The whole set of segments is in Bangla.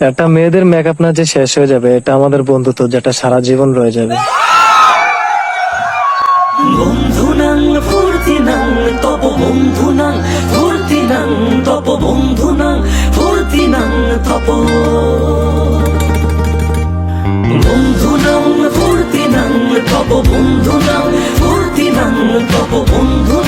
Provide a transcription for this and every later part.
একটা মেয়েদের মেকআপ না যে শেষ হয়ে যাবে, এটা আমাদের বন্ধুত্ব যেটা সারা জীবন রয়ে যাবে। ফুর্তিনাং তপ বন্ধুনাং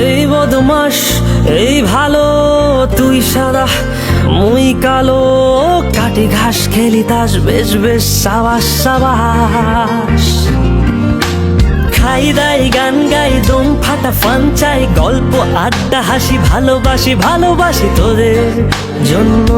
এই এই ভালো তুই সাদা মুই কালো কাটি ঘাস খেলি বেশ বেশ সাবাস সাবাস। খাই দাই, গান গাই, দম ফাটা, ফান চাই, গল্প, আড্ডা, হাসি, ভালোবাসি ভালোবাসি তোদের জন্য।